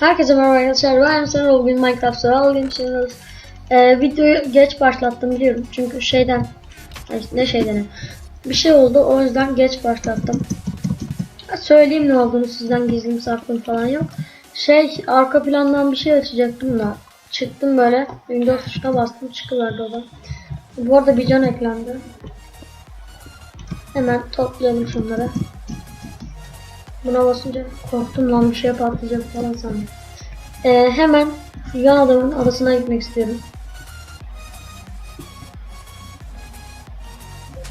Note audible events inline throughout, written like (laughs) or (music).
Herkese merhaba arkadaşlar. Ben Sen bugün Minecraft Survival Games'iniz. Ee, videoyu geç başlattım biliyorum. Çünkü şeyden ne şeyden bir şey oldu o yüzden geç başlattım. Söyleyeyim ne olduğunu sizden gizlim saklım falan yok. Şey arka plandan bir şey açacaktım da çıktım böyle Windows tuşuna bastım çıkıverdi o da. Bu arada bir can eklendi. Hemen toplayalım şunları. Buna basınca korktum lan bir şey patlayacak falan sandım. Ee, hemen yan adamın adasına gitmek istiyorum.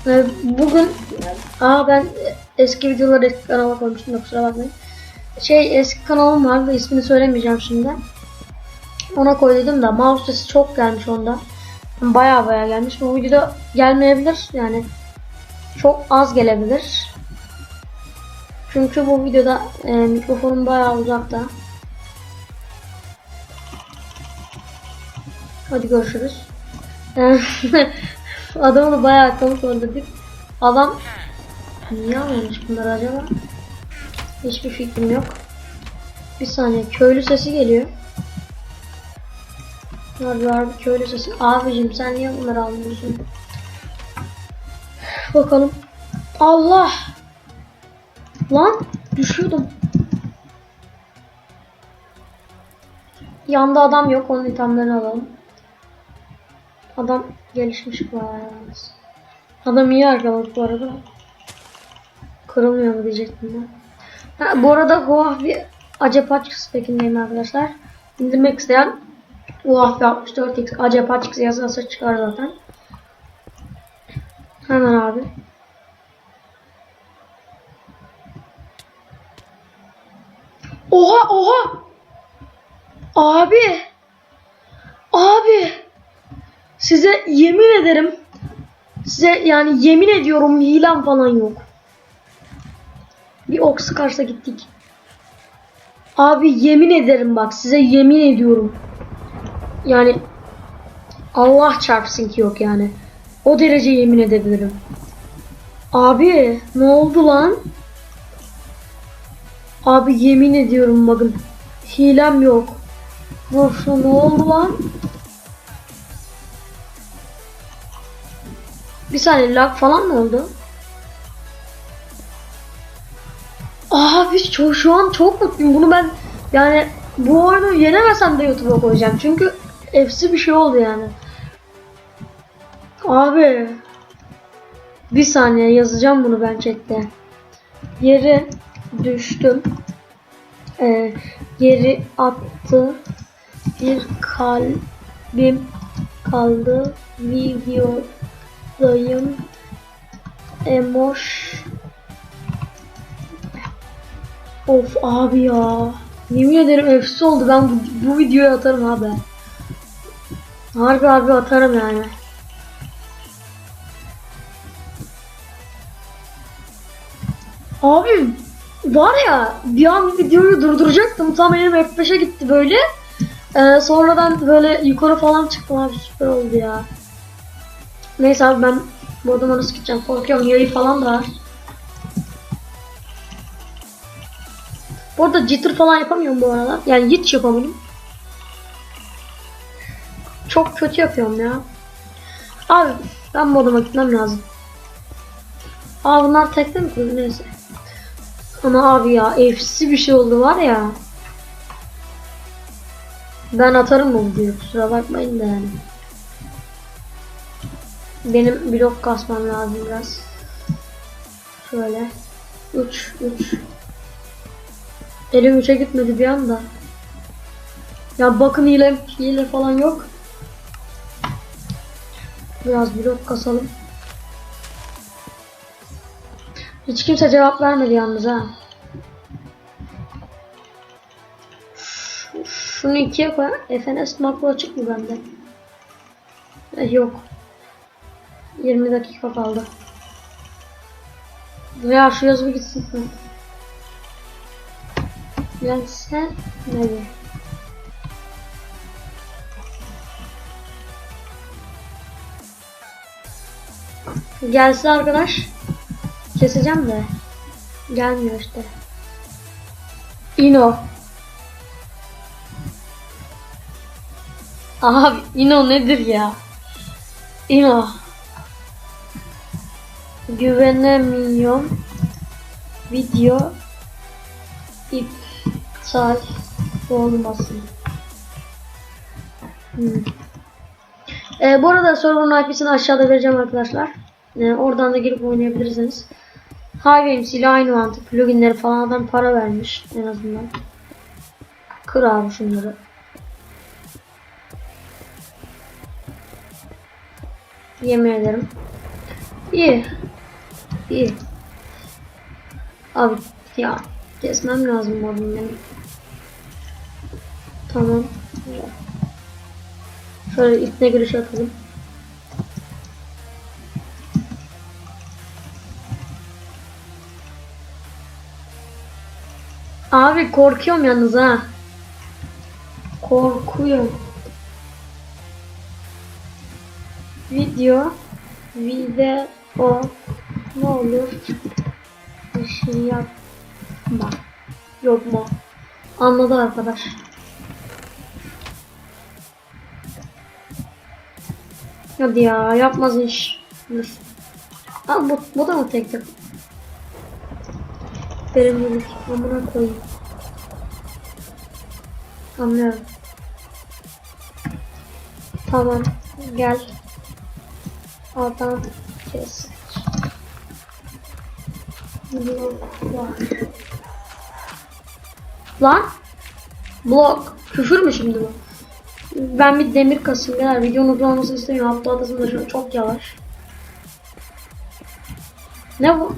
Ee, bugün aa ben eski videoları eski kanala koymuştum da kusura bakmayın. Şey eski kanalım vardı ismini söylemeyeceğim şimdi. Ona koydum da mouse sesi çok gelmiş onda. Baya baya gelmiş. Bu videoda gelmeyebilir yani. Çok az gelebilir. Çünkü bu videoda e, mikrofonum bayağı uzakta. Hadi görüşürüz. E, (laughs) Adamı da bayağı komik öldürdük. Adam niye almamış bunları acaba? Hiçbir fikrim yok. Bir saniye köylü sesi geliyor. Harbi harbi köylü sesi. Abicim sen niye bunları almıyorsun? Bakalım. Allah! Lan düşüyordum. Yanda adam yok. Onun itemlerini alalım. Adam gelişmiş bayağı yalnız. Adam iyi arkaladık bu arada. Kırılmıyor mu diyecektim ben. Ha, bu arada Huawei Acep Açık spekindeyim arkadaşlar. İndirmek isteyen Huawei 64X Acep Açık yazarsa çıkar zaten. Hemen abi. Oha oha. Abi. Abi. Size yemin ederim. Size yani yemin ediyorum hilem falan yok. Bir ok sıkarsa gittik. Abi yemin ederim bak size yemin ediyorum. Yani Allah çarpsın ki yok yani. O derece yemin edebilirim. Abi ne oldu lan? Abi yemin ediyorum bakın. Hilem yok. Of ne oldu lan? Bir saniye lag falan mı oldu? Abi şu, şu an çok mutluyum. Bunu ben yani bu oyunu yenemesem de YouTube'a koyacağım. Çünkü efsi bir şey oldu yani. Abi bir saniye yazacağım bunu ben chatte. Yere düştüm. Ee, geri attı. Bir kalbim kaldı. Videodayım. Emoş. Of abi ya. Yemin ederim efsi oldu. Ben bu, bu videoyu atarım abi. Harbi abi atarım yani. Abi var ya bir an videoyu durduracaktım. Tam elim F5'e gitti böyle. Ee, sonradan böyle yukarı falan çıktım abi süper oldu ya. Neyse abi ben bu adama nasıl gideceğim korkuyorum yayı falan da. Bu arada jitter falan yapamıyorum bu arada. Yani hiç yapamıyorum. Çok kötü yapıyorum ya. Abi ben bu odama gitmem lazım. Aa bunlar tekte mi kurdu neyse. Ama abi ya efsi bir şey oldu var ya. Ben atarım bu videoyu kusura bakmayın da yani. Benim blok kasmam lazım biraz. Şöyle. 3 3 Elim 3'e gitmedi bir anda. Ya bakın hile, hile falan yok. Biraz blok kasalım. Hiç kimse cevap vermedi yalnız ha. Şunu ikiye koy. FNS makro açık mı bende? Eh, yok. 20 dakika kaldı. Ya şu yazı gitsin. Hı. Gelse ne diyor? Gelse arkadaş keseceğim de gelmiyor işte. İno. Abi ino nedir ya? İno. Güvenemiyorum. Video iptal olmasın. Hmm. Ee, bu arada server'ın IP'sini aşağıda vereceğim arkadaşlar. Ee, oradan da girip oynayabilirsiniz. Higames ile aynı mantık. Pluginleri falan adam para vermiş en azından. Kır abi şunları. Yemin ederim. İyi. İyi. Abi ya kesmem lazım adamı benim. Tamam. Şöyle üstüne giriş yapalım. Abi korkuyorum yalnız ha. Korkuyorum. Video video ne olur bir şey yapma. Yok mu? Anladı arkadaş. Hadi ya yapmaz iş. Aa, bu, bu da mı tek tek? Verimlilik amına koyayım. Anlıyorum. Tamam gel. Adam kes. Lan? Blok. Küfür mü şimdi bu? Ben bir demir kasayım beyler. Videonun uzun olmasını istemiyorum. Hafta adasında çok yavaş. Ne bu?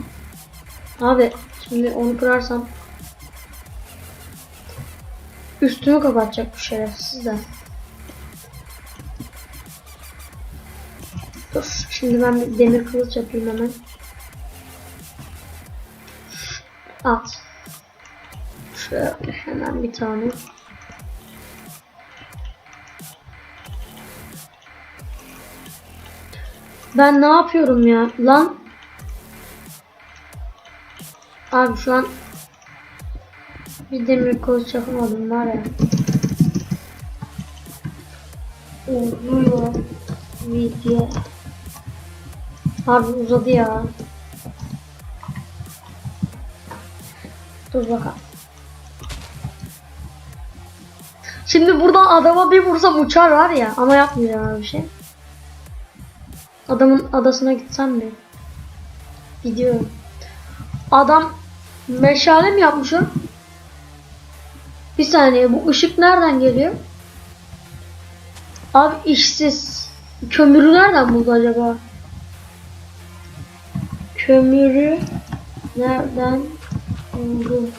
Abi şimdi onu kırarsam üstümü kapatacak bu şerefsiz de. Dur şimdi ben bir demir kılıç yapayım hemen. At. Şöyle hemen bir tane. Ben ne yapıyorum ya? Lan. Abi şu an bir demir kılıç yapamadım var ya. Oluyor. Video. Abi uzadı ya. Dur bakalım. Şimdi buradan adama bir vursam uçar var ya ama yapmayacağım abi bir şey. Adamın adasına gitsem mi? Gidiyorum. Adam meşale mi yapmış o? Bir saniye bu ışık nereden geliyor? Abi işsiz. Kömürü nereden buldu acaba? Kömürü nereden buldu?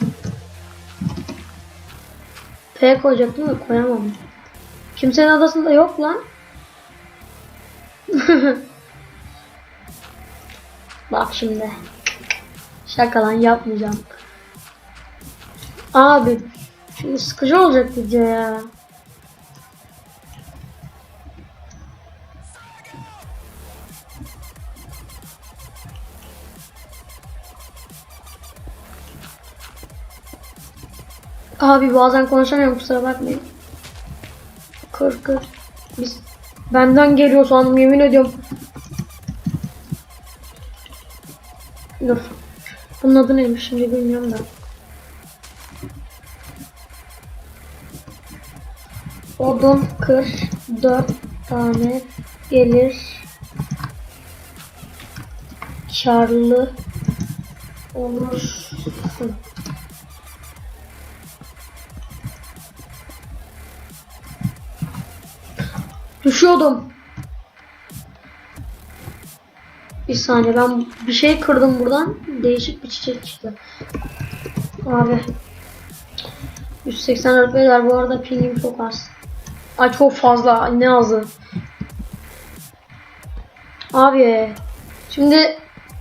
P koyacaktım da koyamadım. Kimsenin adasında yok lan. (laughs) Bak şimdi. Şaka lan yapmayacağım. Abi. Şimdi sıkıcı olacak video ya. Abi bazen konuşamıyorum kusura bakmayın. Kır kır. Biz benden geliyor sandım yemin ediyorum. Dur. Bunun adı neymiş şimdi bilmiyorum da. Odun kır. Dört tane gelir. Karlı olursun. Düşüyordum. Bir saniye ben bir şey kırdım buradan. Değişik bir çiçek çıktı. Abi. 184 beyler bu arada pingim çok az. Ay çok fazla ne azı. Abi. Şimdi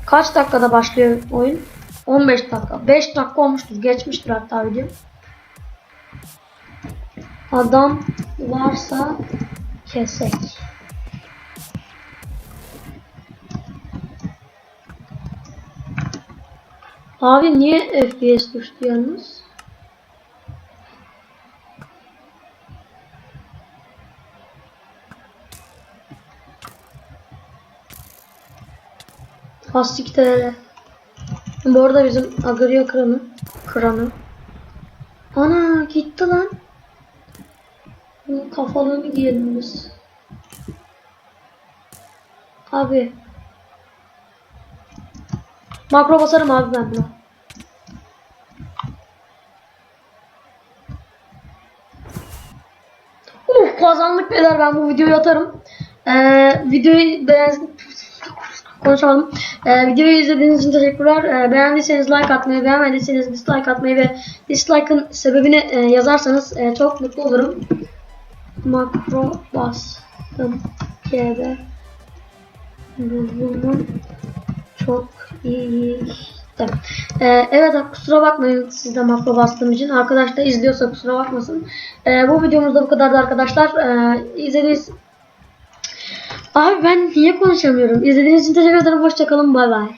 kaç dakikada başlıyor oyun? 15 dakika. 5 dakika olmuştur. Geçmiştir hatta video. Adam varsa kesek. Abi niye FPS düştü yalnız? Hastik TL. Bu arada bizim Agario kranı. Kranı. Ana gitti lan. Bunun kafalığını giyelim biz. Abi Makro basarım abi ben buna. Uf kazandık beyler ben bu videoyu atarım. Ee, videoyu beğen konuşalım. Ee, videoyu izlediğiniz için teşekkürler. Ee, beğendiyseniz like atmayı, beğenmediyseniz dislike atmayı ve dislike'ın sebebini e, yazarsanız e, çok mutlu olurum. Makro bastım. GB. Bunun çok iyi. Ee, evet kusura bakmayın sizde makro bastığım için. Arkadaş da izliyorsa kusura bakmasın. Ee, bu videomuzda bu kadardı arkadaşlar. Ee, izlediğiniz Abi ben niye konuşamıyorum? İzlediğiniz için teşekkür ederim. Hoşçakalın. Bay bay.